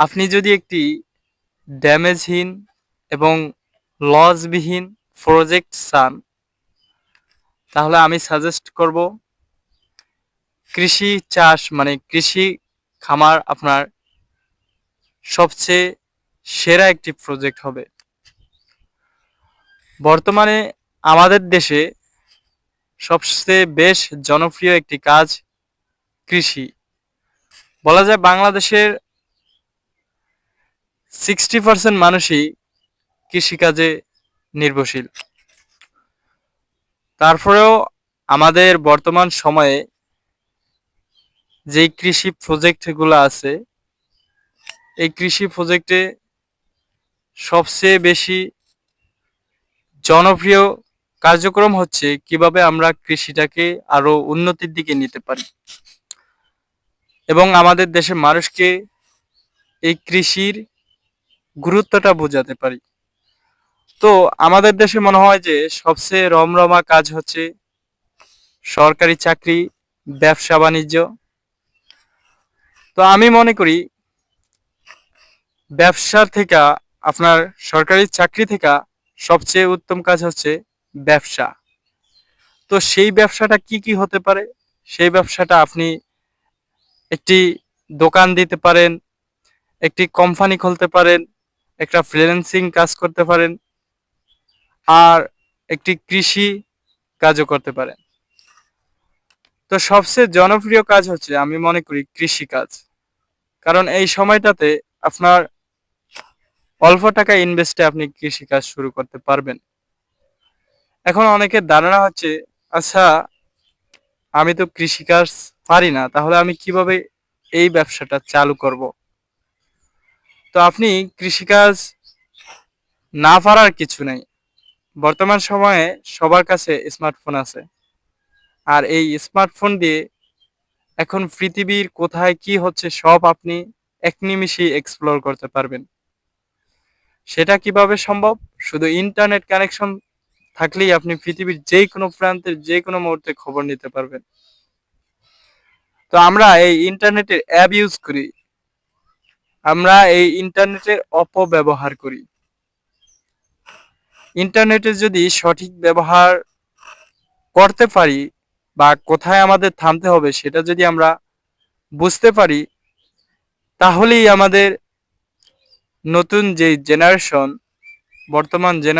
আপনি যদি একটি ড্যামেজহীন এবং লসবিহীন প্রজেক্ট চান, তাহলে আমি সাজেস্ট করব কৃষি চাষ মানে কৃষি খামার আপনার সবচেয়ে সেরা একটি প্রজেক্ট হবে। বর্তমানে আমাদের দেশে সবচেয়ে বেশ জনপ্রিয় একটি কাজ কৃষি। বলা যায় বাংলাদেশের সিক্সটি পার্সেন্ট মানুষই কৃষিকাজে নির্ভরশীল। তারপরেও আমাদের বর্তমান সময়ে যেই কৃষি প্রজেক্টগুলো আছে, এই কৃষি প্রজেক্টে সবচেয়ে বেশি জনপ্রিয় কার্যক্রম হচ্ছে কীভাবে আমরা কৃষিটাকে আরও উন্নতির দিকে নিতে পারি। এবং আমাদের দেশের মানুষকে এই কৃষির গুরুত্বটা বোঝাতে পারি। তো আমাদের দেশে মনে হয় যে সবচেয়ে রমরমা কাজ হচ্ছে সরকারি চাকরি, ব্যবসা বাণিজ্য। তো আমি মনে করি ব্যবসা থেকে আপনার সরকারি চাকরি থেকে সবচেয়ে উত্তম কাজ হচ্ছে ব্যবসা। তো সেই ব্যবসাটা কি কি হতে পারে? সেই ব্যবসাটা আপনি একটি দোকান দিতে পারেন, একটি কোম্পানি খুলতে পারেন একটা ফ্রিল্যান্সিং কাজ করতে পারেন আর একটি কৃষি কাজও করতে পারেন। তো সবচেয়ে জনপ্রিয় কাজ হচ্ছে, আমি মনে করি কৃষি কাজ। কারণ এই সময়টাতে আপনার অল্প টাকা ইনভেস্টে আপনি কৃষি কাজ শুরু করতে পারবেন। এখন অনেকের ধারণা হচ্ছে আচ্ছা আমি তো কৃষিকাজ পারি না, তাহলে আমি কীভাবে এই ব্যবসাটা চালু করব? তো আপনি কৃষিকাজ না পারার কিছু নেই। বর্তমান সময়ে সবার কাছে স্মার্টফোন আছে। আর এই স্মার্টফোন দিয়ে এখন পৃথিবীর কোথায় কি হচ্ছে সব আপনি এক নিমিষেই এক্সপ্লোর করতে পারবেন। সেটা কীভাবে সম্ভব? শুধু ইন্টারনেট কানেকশন থাকলেই আপনি পৃথিবীর যে কোনো প্রান্তের যে কোনো মুহূর্তে খবর নিতে পারবেন। তো আমরা এই ইন্টারনেটের অ্যাপ ইউজ করি। আমরা এই ইন্টারনেটের অপব্যবহার করি। ইন্টারনেটের যদি সঠিক ব্যবহার করতে পারি বা কোথায় আমাদের থামতে হবে সেটা যদি আমরা বুঝতে পারি, তাহলেই আমাদের নতুন যে জেনারেশন, বর্তমান জেনারেশন